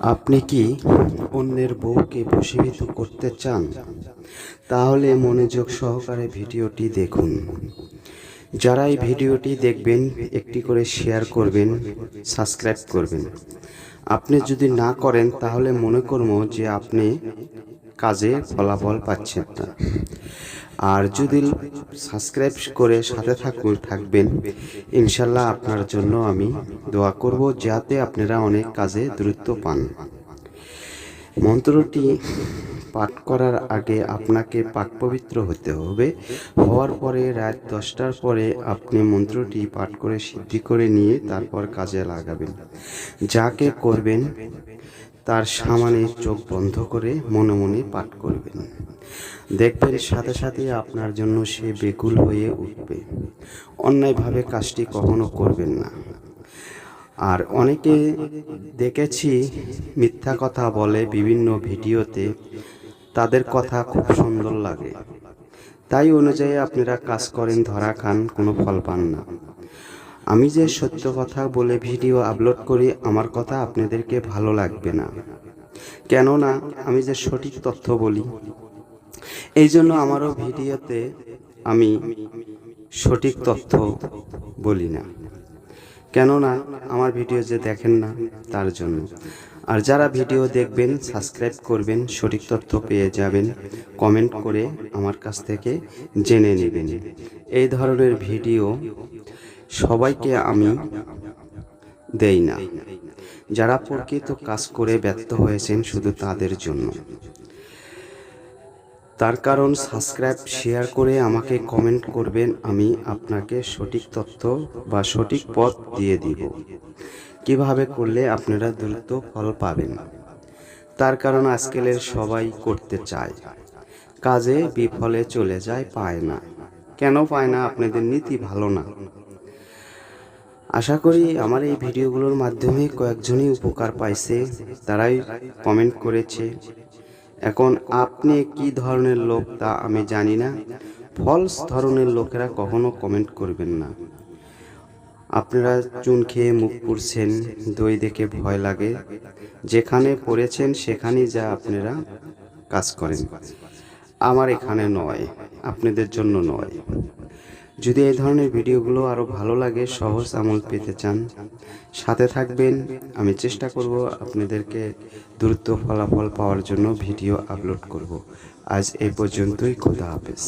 আপনি কি অন্যের বউকে বশীভূত করতে চান? তাহলে মনোযোগ সহকারে ভিডিওটি দেখুন। যারা এই ভিডিওটি দেখবেন, একটি করে শেয়ার করবেন সাবস্ক্রাইব করবেন। আপনি যদি না করেন, তাহলে মনে করব যে আপনি কাজে ফলাফল পাচ্ছেন না। আর যদি সাবস্ক্রাইব করে সাথে থাকুন থাকবেন, ইনশাল্লাহ আপনার জন্য আমি দোয়া করব যাতে আপনারা অনেক কাজে দ্রুত পান। মন্ত্রটি পাঠ করার আগে আপনাকে পাক পবিত্র হতে হবে। হওয়ার পরে রাত দশটার পরে আপনি মন্ত্রটি পাঠ করে সিদ্ধি করে নিয়ে তারপর কাজে লাগাবেন। যাকে করবেন তার সামানে চোখ বন্ধ করে মনে মনে পাঠ করবেন। দেখবেন সাথে সাথে আপনার জন্য সে বেকুল হয়ে উঠবে। অন্যায়ভাবে কাজটি কখনো করবেন না। আর অনেকে দেখেছি মিথ্যা কথা বলে বিভিন্ন ভিডিওতে তাদের কথা খুব সুন্দর লাগে। তাই অনুযায়ী আপনারা কাজ করেন, ধরা খান, কোনো ফল পান না। আমি যে সত্য কথা বলে ভিডিও আপলোড করি, আমার কথা আপনাদেরকে ভালো লাগবে না। কেননা, আমি যে সঠিক তথ্য বলি এই জন্য আমারও ভিডিওতে আমি সঠিক তথ্য বলি না। কেননা, আমার ভিডিও যে দেখেন না, তার জন্য। আর যারা ভিডিও দেখবেন, সাবস্ক্রাইব করবেন, সঠিক তথ্য পেয়ে যাবেন, কমেন্ট করে আমার কাছ থেকে জেনে নেবেন। এই ধরনের ভিডিও সবাইকে আমি দেই না। যারা প্রকৃত কাজ করে ব্যর্থ হয়েছেন শুধু তাদের জন্য। তার কারণ সাবস্ক্রাইব, শেয়ার করে আমাকে কমেন্ট করবেন, আমি আপনাকে সঠিক তথ্য বা সঠিক পথ দিয়ে দিব। কীভাবে করলে আপনারা দ্রুত ফল পাবেন? তার কারণ আজকালের সবাই করতে চায়। কাজে বিফলে চলে যায়, পায় না। কেন পায় না? আপনাদের নীতি ভালো না। আশা করি আমার এই ভিডিওগুলোর মাধ্যমে কয়েকজনই উপকার পাইছে, তারাই কমেন্ট করেছে। এখন আপনি কি ধরনের লোক তা আমি জানি না। ফলস ধরনের লোকেরা কখনো কমেন্ট করবেন না। আপনারা চুন খেয়ে মুখ পুড়ছেন, দই দেখে ভয় লাগে। যেখানে পড়েছেন সেখানেই যা আপনারা কাজ করেন। আমার এখানে নয়, আপনাদের জন্য নয়। যদি এই ধরনের ভিডিওগুলো আরও ভালো লাগে, সহজ আমল পেতে চান, সাথে থাকবেন। আমি চেষ্টা করব আপনাদেরকে দ্রুত ফলাফল পাওয়ার জন্য ভিডিও আপলোড করব। আজ এই পর্যন্তই, খোদা হাফেজ।